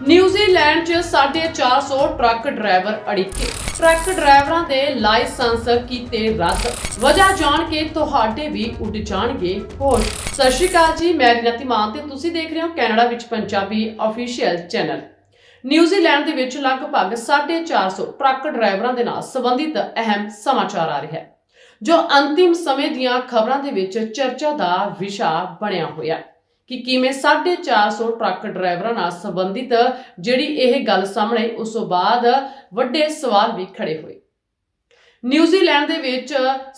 New Zealand 'ਚ 450 truck driver ਅੜਿੱਕੇ। Truck ਡਰਾਈਵਰਾਂ ਦੇ ਲਾਇਸੈਂਸ ਕੀਤੇ ਰੱਦ। ਵਜ੍ਹਾ ਜਾਣ ਕੇ ਤੁਹਾਡੇ ਵੀ ਉੱਡ ਜਾਣਗੇ ਹੋਸ਼ ਸਤਿ ਸ਼੍ਰੀ ਅਕਾਲ ਜੀ, ਮੈਂ ਰਿਨਤੀ ਮਾਨ ਤੇ ਤੁਸੀਂ ਦੇਖ ਰਹੇ ਹੋ ਕੈਨੇਡਾ ਵਿੱਚ ਪੰਜਾਬੀ ਅਫੀਸ਼ੀਅਲ ਚੈਨਲ ਨਿਊਜ਼ੀਲੈਂਡ ਦੇ ਵਿੱਚ ਲਗਭਗ 450 ਟਰੱਕ ਡਰਾਈਵਰਾਂ ਦੇ ਨਾਲ ਸੰਬੰਧਿਤ ਅਹਿਮ ਸਮਾਚਾਰ ਆ ਰਿਹਾ ਹੈ, ਜੋ ਅੰਤਿਮ ਸਮੇਂ ਦੀਆਂ ਖਬਰਾਂ ਦੇ ਵਿੱਚ ਚਰਚਾ ਦਾ ਵਿਸ਼ਾ ਬਣਿਆ ਹੋਇਆ ਹੈ। ਕਿ ਕਿਵੇਂ 450 ਟਰੱਕ ਡਰਾਈਵਰਾਂ ਨਾਲ ਸੰਬੰਧਿਤ ਜਿਹੜੀ ਇਹ ਗੱਲ ਸਾਹਮਣੇ ਉਸ ਤੋਂ ਬਾਅਦ ਵੱਡੇ ਸਵਾਲ ਵੀ ਖੜੇ ਹੋਏ। ਨਿਊਜ਼ੀਲੈਂਡ ਦੇ ਵਿੱਚ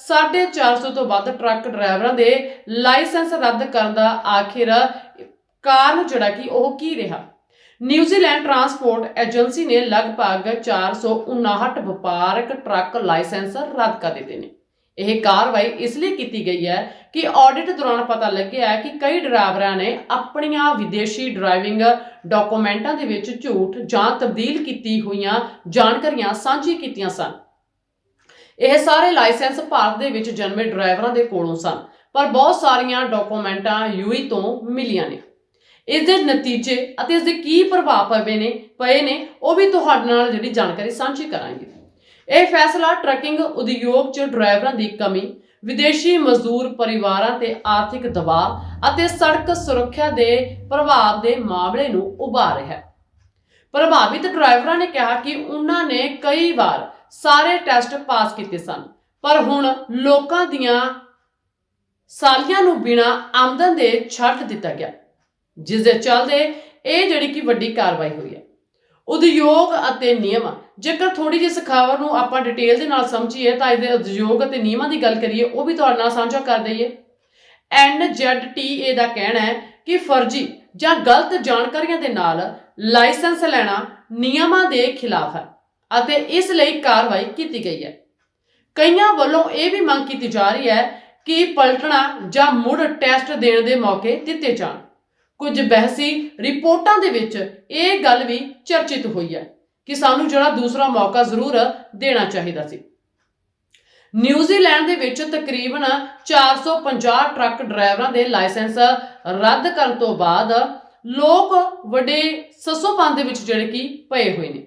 450 ਤੋਂ ਵੱਧ ਟਰੱਕ ਡਰਾਈਵਰਾਂ ਦੇ ਲਾਇਸੈਂਸ ਰੱਦ ਕਰਨ ਦਾ ਆਖਿਰ ਕਾਰਨ ਜਿਹੜਾ ਕਿ ਉਹ ਕੀ ਰਿਹਾ? ਨਿਊਜ਼ੀਲੈਂਡ ਟਰਾਂਸਪੋਰਟ ਏਜੰਸੀ ਨੇ ਲਗਭਗ 459 ਵਪਾਰਕ ਟਰੱਕ ਲਾਇਸੈਂਸ ਰੱਦ ਕਰ ਦਿੱਤੇ ਨੇ। ਇਹ ਕਾਰਵਾਈ ਇਸ ਲਈ ਕੀਤੀ ਗਈ ਹੈ ਕਿ ਆਡਿਟ ਦੌਰਾਨ ਪਤਾ ਲੱਗਿਆ ਕਿ ਕਈ ਡਰਾਈਵਰਾਂ ਨੇ ਆਪਣੀਆਂ ਵਿਦੇਸ਼ੀ ਡਰਾਈਵਿੰਗ ਡਾਕੂਮੈਂਟਾਂ ਦੇ ਵਿੱਚ ਝੂਠ ਜਾਂ ਤਬਦੀਲ ਕੀਤੀ ਹੋਈਆਂ ਜਾਣਕਾਰੀਆਂ ਸਾਂਝੀ ਕੀਤੀਆਂ ਸਨ। ਇਹ ਸਾਰੇ ਲਾਇਸੈਂਸ ਭਾਰਤ ਦੇ ਵਿੱਚ ਜਨਮੇ ਡਰਾਈਵਰਾਂ ਦੇ ਕੋਲੋਂ ਸਨ, ਪਰ ਬਹੁਤ ਸਾਰੀਆਂ ਡਾਕੂਮੈਂਟਾਂ ਯੂਈ ਤੋਂ ਮਿਲੀਆਂ ਨੇ। ਇਸ ਦੇ ਨਤੀਜੇ ਅਤੇ ਇਸ ਦੇ ਕੀ ਪ੍ਰਭਾਵ ਪਏ ਨੇ ਪਏ ਨੇ, ਉਹ ਵੀ ਤੁਹਾਡੇ ਨਾਲ ਜਿਹੜੀ ਜਾਣਕਾਰੀ ਸਾਂਝੀ ਕਰਾਂਗੇ। ਇਹ ਫੈਸਲਾ ਟਰੱਕਿੰਗ ਉਦਯੋਗ 'ਚ ਡਰਾਈਵਰਾਂ ਦੀ ਕਮੀ, ਵਿਦੇਸ਼ੀ ਮਜ਼ਦੂਰ ਪਰਿਵਾਰਾਂ ਤੇ ਆਰਥਿਕ ਦਬਾਅ ਅਤੇ ਸੜਕ ਸੁਰੱਖਿਆ ਦੇ ਪ੍ਰਭਾਵ ਦੇ ਮਾਮਲੇ ਨੂੰ ਉਭਾਰ ਰਿਹਾ ਹੈ। ਪ੍ਰਭਾਵਿਤ ਡਰਾਈਵਰਾਂ ਨੇ ਕਿਹਾ ਕਿ ਉਹਨਾਂ ਨੇ ਕਈ ਵਾਰ ਸਾਰੇ ਟੈਸਟ ਪਾਸ ਕੀਤੇ ਸਨ, ਪਰ ਹੁਣ ਲੋਕਾਂ ਦੀਆਂ ਸਾਲੀਆਂ ਨੂੰ ਬਿਨਾਂ ਆਮਦਨ ਦੇ ਛੱਡ ਦਿੱਤਾ ਗਿਆ। ਜਿਸ ਦੇ ਚੱਲਦੇ ਇਹ ਜਿਹੜੀ ਕਿ ਵੱਡੀ ਕਾਰਵਾਈ ਹੋਈ ਹੈ। ਉਦਯੋਗ ਅਤੇ ਨਿਯਮ। ਜੇਕਰ ਥੋੜੀ ਜਿਹੀ ਇਸ ਖਬਰ ਨੂੰ ਆਪਾਂ ਡਿਟੇਲ ਦੇ ਨਾਲ ਸਮਝੀਏ, ਤਾਂ ਇਹਦੇ ਉਦਯੋਗ ਅਤੇ ਨਿਯਮਾਂ ਦੀ ਗੱਲ ਕਰੀਏ, ਉਹ ਵੀ ਤੁਹਾਡੇ ਨਾਲ ਸਾਂਝਾ ਕਰ ਦਈਏ। NZTA ਦਾ ਕਹਿਣਾ ਹੈ ਕਿ ਫਰਜ਼ੀ ਜਾਂ ਗਲਤ ਜਾਣਕਾਰੀਆਂ ਦੇ ਨਾਲ ਲਾਇਸੈਂਸ ਲੈਣਾ ਨਿਯਮਾਂ ਦੇ ਖਿਲਾਫ ਹੈ ਅਤੇ ਇਸ ਲਈ ਕਾਰਵਾਈ ਕੀਤੀ ਗਈ ਹੈ। ਕਈਆਂ ਵੱਲੋਂ ਇਹ ਵੀ ਮੰਗ ਕੀਤੀ ਜਾ ਰਹੀ ਹੈ ਕਿ ਪਲਟਣਾ ਜਾਂ ਮੁੜ ਟੈਸਟ ਦੇਣ ਦੇ ਮੌਕੇ ਦਿੱਤੇ ਜਾਣ। ਕੁਝ ਬਹਿਸੀ ਰਿਪੋਰਟਾਂ ਦੇ ਵਿੱਚ ਇਹ ਗੱਲ ਵੀ ਚਰਚਿਤ ਹੋਈ ਹੈ ਕਿ ਸਾਨੂੰ ਜਿਹੜਾ ਦੂਸਰਾ ਮੌਕਾ ਜ਼ਰੂਰ ਦੇਣਾ ਚਾਹੀਦਾ ਸੀ। ਨਿਊਜ਼ੀਲੈਂਡ ਦੇ ਵਿੱਚ ਤਕਰੀਬਨ 450 ਟਰੱਕ ਡਰਾਈਵਰਾਂ ਦੇ ਲਾਇਸੈਂਸ ਰੱਦ ਕਰਨ ਤੋਂ ਬਾਅਦ ਲੋਕ ਵੱਡੇ ਸੱਸੋਪਨ ਦੇ ਵਿੱਚ ਜਿਹੜੇ ਕਿ ਪਏ ਹੋਏ ਨੇ।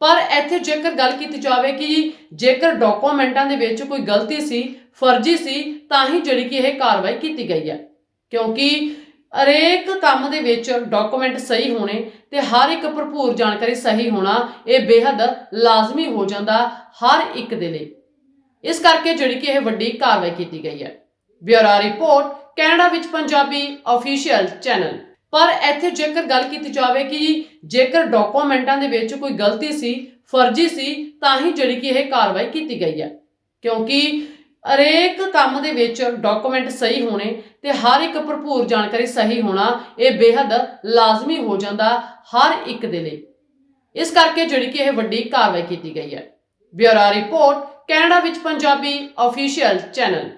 ਪਰ ਇੱਥੇ ਜੇਕਰ ਗੱਲ ਕੀਤੀ ਜਾਵੇ ਕਿ ਜੇਕਰ ਡਾਕੂਮੈਂਟਾਂ ਦੇ ਵਿੱਚ ਕੋਈ ਗਲਤੀ ਸੀ, ਫਰਜ਼ੀ ਸੀ, ਤਾਂ ਹੀ ਜਿਹੜੀ ਕਿ ਇਹ ਕਾਰਵਾਈ ਕੀਤੀ ਗਈ ਹੈ। ਕਿਉਂਕਿ ਹਰੇਕ ਕੰਮ ਦੇ ਵਿੱਚ ਡਾਕੂਮੈਂਟ ਸਹੀ ਹੋਣੇ ਤੇ ਹਰ ਇੱਕ ਭਰਪੂਰ ਜਾਣਕਾਰੀ ਸਹੀ ਹੋਣਾ, ਇਹ ਬੇहद ਲਾਜ਼ਮੀ ਹੋ ਜਾਂਦਾ ਹਰ ਇੱਕ ਦੇ ਲਈ। ਇਸ ਕਰਕੇ ਜਿਹੜੀ ਕਿ ਇਹ ਵੱਡੀ ਕਾਰਵਾਈ ਕੀਤੀ ਗਈ ਹੈ। ਬਿਊਰੋ ਰਿਪੋਰਟ, ਕੈਨੇਡਾ ਵਿੱਚ ਪੰਜਾਬੀ ਅਫੀਸ਼ੀਅਲ ਚੈਨਲ ਪਰ ਇੱਥੇ ਜੇਕਰ ਗੱਲ ਕੀਤੀ ਜਾਵੇ ਕਿ ਜੇਕਰ ਡਾਕੂਮੈਂਟਾਂ ਦੇ ਵਿੱਚ ਕੋਈ ਗਲਤੀ ਸੀ, ਫਰਜ਼ੀ ਸੀ, ਤਾਂ ਹੀ ਜਿਹੜੀ ਕਿ ਇਹ ਕਾਰਵਾਈ ਕੀਤੀ ਗਈ ਹੈ। ਕਿਉਂਕਿ ਹਰੇਕ ਕੰਮ ਦੇ ਵਿੱਚ ਡਾਕੂਮੈਂਟ ਸਹੀ ਹੋਣੇ ਤੇ ਹਰ ਇੱਕ ਭਰਪੂਰ ਜਾਣਕਾਰੀ ਸਹੀ ਹੋਣਾ ਇਹ ਬੇहद ਲਾਜ਼ਮੀ ਹੋ ਜਾਂਦਾ ਹਰ ਇੱਕ ਦੇ ਲਈ। ਇਸ ਕਰਕੇ ਜਿਹੜੀ ਕਿ ਇਹ ਵੱਡੀ ਕਾਰਵਾਈ ਕੀਤੀ ਗਈ ਹੈ। ਬਿਊਰੋ ਰਿਪੋਰਟ, ਕੈਨੇਡਾ ਵਿੱਚ ਪੰਜਾਬੀ ਅਫੀਸ਼ੀਅਲ ਚੈਨਲ।